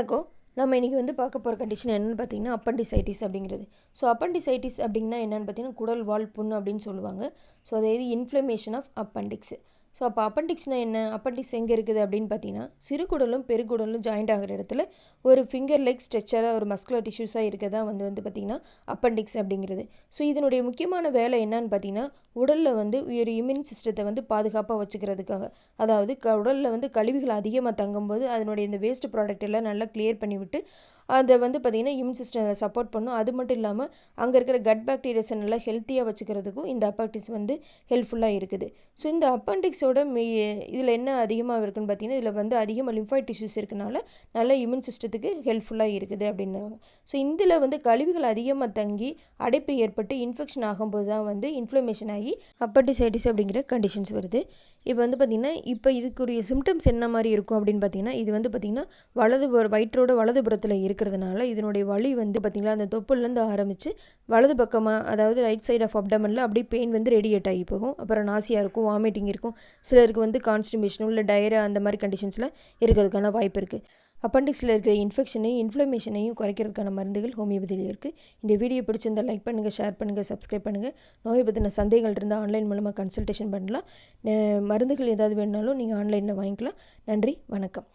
வணக்கம் நம்ம இன்றைக்கி வந்து பார்க்க போகிற கண்டிஷன் என்னென்னு பார்த்தீங்கன்னா அப்பண்டிசைட்டிஸ் அப்படிங்கிறது. ஸோ அப்பண்டிசைட்டிஸ் அப்படின்னா என்னென்னு பார்த்தீங்கன்னா குடல் வால் புண் அப்படின்னு சொல்லுவாங்க. ஸோ அதாவது இன்ஃப்ளமேஷன் ஆஃப் அப்பண்டிக்ஸ் ஸோ அப்போ அப்பண்டிக்ஸ்னால் என்ன? அப்பண்டிக்ஸ் எங்கே இருக்குது அப்படின்னு பார்த்தீங்கன்னா சிறுகுடலும் பெருகுடலும் ஜாயிண்ட் ஆகிற இடத்துல ஒரு ஃபிங்கர் லைக் ஸ்ட்ரெச்சராக ஒரு மஸ்குலர் டிஷ்யூஸாக இருக்கதான் வந்து வந்து பார்த்திங்கன்னா அப்பண்டிக்ஸ் அப்படிங்கிறது. ஸோ இதனுடைய முக்கியமான வேலை என்னன்னு பார்த்தீங்கன்னா உடலில் வந்து ஒரு இம்யூன் சிஸ்டத்தை வந்து பாதுகாப்பாக வச்சுக்கிறதுக்காக. அதாவது க உடலில் வந்து கழிவுகள் அதிகமாக தங்கும்போது அதனுடைய இந்த வேஸ்ட் ப்ராடக்ட் எல்லாம் நல்லா கிளியர் பண்ணிவிட்டு அதை வந்து பார்த்திங்கன்னா இம்யூன் சிஸ்டம் சப்போர்ட் பண்ணும். அது மட்டும் இல்லாமல் அங்கே இருக்கிற கட் பாக்டீரியாஸை நல்லா ஹெல்த்தியாக வச்சுக்கிறதுக்கும் இந்த அப்பண்டிக்ஸ் வந்து ஹெல்ப்ஃபுல்லாக இருக்குது. ஸோ இந்த அப்பண்டிக்ஸோட மெ இதில் என்ன அதிகமாக இருக்குன்னு பார்த்தீங்கன்னா இதில் வந்து அதிகமாக லிம்ஃபாய்ட் டிஷ்யூஸ் இருக்கனால நல்ல இம்யூன் சிஸ்டத்துக்கு ஹெல்ப்ஃபுல்லாக இருக்குது அப்படின்னாங்க. ஸோ இதில் வந்து கழிவுகள் அதிகமாக தங்கி அடைப்பு ஏற்பட்டு இன்ஃபெக்ஷன் ஆகும்போது தான் வந்து இன்ஃப்ளமேஷன் ஆகி அப்பண்டிசைட்டிஸ் அப்படிங்கிற கண்டிஷன்ஸ் வருது. இப்போ வந்து பார்த்திங்கன்னா இப்போ இதுக்குரிய சிம்டம்ஸ் என்ன மாதிரி இருக்கும் அப்படின்னு பார்த்தீங்கன்னா இது வந்து பார்த்திங்கன்னா வலது வயிற்றோட வலதுபுறத்தில் இருக்கிறதுனால இதனுடைய வலி வந்து பார்த்திங்களா அந்த தொப்புலேருந்து ஆரம்பித்து வலது பக்கமாக அதாவது ரைட் சைட் ஆஃப் அப்டமனில் அப்படியே பெயின் வந்து ரேடியேட் ஆகி போகும். அப்புறம் நாசியாக இருக்கும் வாமிட்டிங் இருக்கும். சிலருக்கு வந்து கான்ஸ்டிபேஷனும் இல்லை டயரா அந்த மாதிரி கண்டிஷன்ஸில் இருக்கிறதுக்கான வாய்ப்பு இருக்குது அப்பண்டிக்ஸில் இருக்கிற இன்ஃபெக்ஷனையும் இன்ஃப்ளமேஷனையும் குறைக்கிறதுக்கான மருந்துகள் ஹோமியோபதியில் இருக்குது இந்த வீடியோ பிடிச்சிருந்தால் லைக் பண்ணுங்கள் ஷேர் பண்ணுங்கள் சப்ஸ்கிரைப் பண்ணுங்கள் நோயை பற்றின சந்தேகங்கள் இருந்தால் ஆன்லைன் மூலமாக கன்சல்டேஷன் பண்ணலாம். மருந்துகள் ஏதாவது வேணுனாலும் நீங்கள் ஆன்லைனில் வாங்கிக்கலாம். நன்றி வணக்கம்.